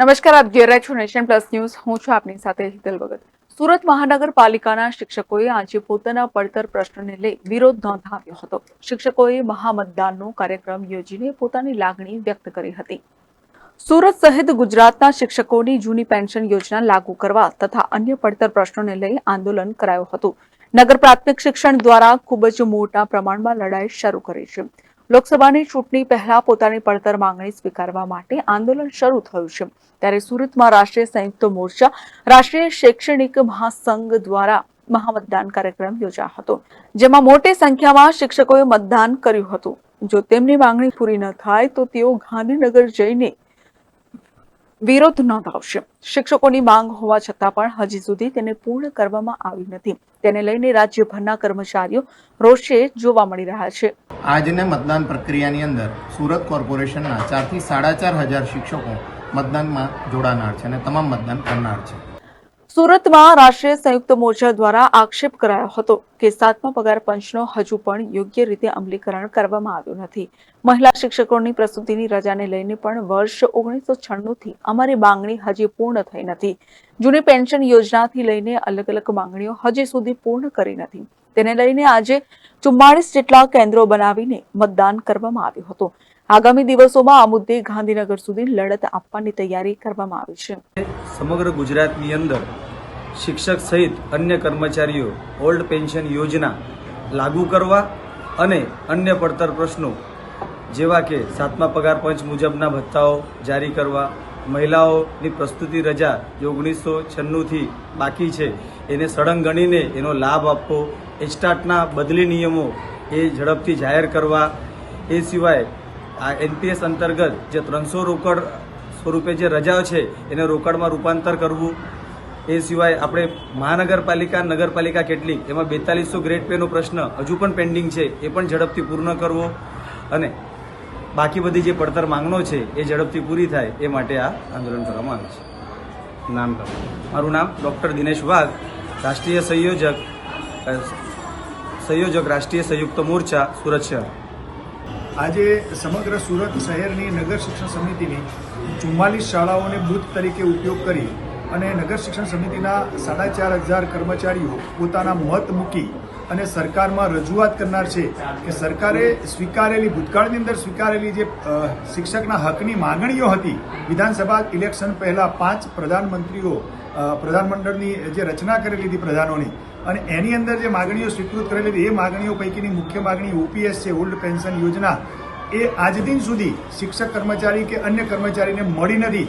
નમસ્કાર, આપ જોઈ રહ્યા છો નેશન પ્લસ ન્યૂઝ. હું છું આપની સાથે હિતલ ભગત. સુરત મહાનગરપાલિકાના શિક્ષકોએ આજે પોતાના પડતર પ્રશ્નને લઈ વિરોધ નોંધાવ્યો હતો. શિક્ષકોએ મહામતદાનનો કાર્યક્રમ યોજીને પોતાની લાગણી વ્યક્ત કરી હતી. સુરત સહિત ગુજરાતના શિક્ષકોની જૂની પેન્શન યોજના લાગુ કરવા તથા અન્ય પડતર પ્રશ્નોને લઈ આંદોલન કરાયું હતું. નગર પ્રાથમિક શિક્ષણ દ્વારા ખૂબ જ મોટા પ્રમાણમાં લડાઈ શરૂ કરી છે. લોકસભાની ચૂંટણી પહેલા પોતાની પડતર માંગણી સ્વીકારવા માટે આંદોલન શરૂ થયું છે. ત્યારે સુરતમાં રાષ્ટ્રીય સંયુક્ત મોરચા, રાષ્ટ્રીય શૈક્ષણિક મહાસંઘ દ્વારા મહામતદાન કાર્યક્રમ યોજાયો હતો, જેમાં મોટી સંખ્યામાં શિક્ષકોએ મતદાન કર્યું હતું. જો તેમની માંગણી પૂરી ન થાય, તો તેઓ ગાંધીનગર જઈને વિરોધ નોંધાવશે. શિક્ષકોની માંગ હોવા છતાં પણ હજી સુધી તેને પૂર્ણ કરવામાં આવી નથી. તેને લઈને રાજ્યભરના કર્મચારીઓ રોષે જોવા મળી રહ્યા છે. આજને મતદાન પ્રક્રિયાની અંદર સુરત કોર્પોરેશનના ચારથી સાડા ચાર હજાર શિક્ષકો મતદાનમાં જોડાનાર છે અને તમામ મતદાન કરનાર છે. સુરતમાં રાષ્ટ્રીય સંયુક્ત મોરચા દ્વારા આક્ષેપ કરાયો હતો કે સાતમા પગાર પંચનો હજુ પણ યોગ્ય રીતે અમલીકરણ કરવામાં આવ્યું નથી. મહિલા શિક્ષકોની પ્રસૂતિની રજાને લઈને પણ વર્ષ ઓગણીસો છન્નુંથી અમારી માંગણી હજી પૂર્ણ થઈ નથી. જૂની પેન્શન યોજનાથી લઈને અલગ અલગ માંગણીઓ હજી સુધી પૂર્ણ કરી નથી. તેને લઈને આજે ચુમ્માળીસ જેટલા કેન્દ્રો બનાવીને મતદાન કરવામાં આવ્યું હતું. આગામી દિવસોમાં આ મુદ્દે ગાંધીનગર સુધી લડત આપવાની તૈયારી કરવામાં આવી છે. સમગ્ર ગુજરાતની અંદર શિક્ષક સહિત અન્ય કર્મચારીઓ ઓલ્ડ પેન્શન યોજના લાગુ કરવા અને અન્ય પડતર પ્રશ્નો જેવા કે સાતમા પગાર પંચ મુજબના ભથ્થાઓ જારી કરવા મહિલાઓની પ્રસ્તુતિ રજા જે ઓગણીસો છન્નુંથી બાકી છે, એને સળંગ ગણીને એનો લાભ આપવો એસ્ટાટના બદલી નિયમો એ ઝડપથી જાહેર કરવા, એ સિવાય આ એનપીએસ અંતર્ગત જે ત્રણસો રોકડ સ્વરૂપે જે રજાઓ છે, એને રોકડમાં રૂપાંતર કરવું, એ સિવાય આપણે મહાનગરપાલિકા, નગરપાલિકા કેટલીક, એમાં બેતાલીસો ગ્રેડ પેનો પ્રશ્ન હજુ પણ પેન્ડિંગ છે, એ પણ ઝડપથી પૂર્ણ કરવો અને બાકી બધી જે પડતર માંગણો છે એ ઝડપથી પૂરી થાય એ માટે આ આંદોલન કરવામાં આવે છે. નામ મારું નામ ડૉક્ટર દિનેશ વાઘ રાષ્ટ્રીય સંયોજક સંયોજક રાષ્ટ્રીય સંયુક્ત મોરચા સુરત શહેર. આજે સમગ્ર સુરત શહેરની નગર શિક્ષણ સમિતિની ચુમ્માલીસ શાળાઓને બુથ તરીકે ઉપયોગ કરી અને નગર શિક્ષણ સમિતિના સાડા ચાર હજાર કર્મચારીઓ પોતાના મત મૂકી અને સરકારમાં રજૂઆત કરનાર છે કે સરકારે સ્વીકારેલી, ભૂતકાળની અંદર સ્વીકારેલી જે શિક્ષકના હકની માંગણીઓ હતી, વિધાનસભા ઇલેક્શન પહેલાં પાંચ પ્રધાનમંત્રીઓ પ્રધાનમંડળની જે રચના કરેલી હતી પ્રધાનોની, અને એની અંદર જે માગણીઓ સ્વીકૃત કરેલી હતી, એ માગણીઓ પૈકીની મુખ્ય માગણી ઓપીએસ છે, ઓલ્ડ પેન્શન યોજના, એ આજ દિન સુધી શિક્ષક કર્મચારી કે અન્ય કર્મચારીને મળી નથી.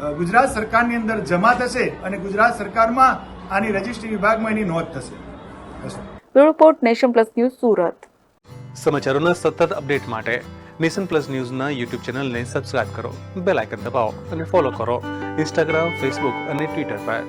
ગુજરાત સરકારની અંદર જમા થશે અને ગુજરાત સરકારમાં આની રજિસ્ટ્રી વિભાગમાં એની નોંધ થશે. Report nation plus news Surat. સમાચારોના સતત અપડેટ માટે નેશન પ્લસ ન્યૂઝના યુટ્યુબ ચેનલને સબસ્ક્રાઇબ કરો બેલ આઇકન દબાવો અને ફોલો કરો ઇન્સ્ટાગ્રામ ફેસબુક અને ટ્વિટર પર.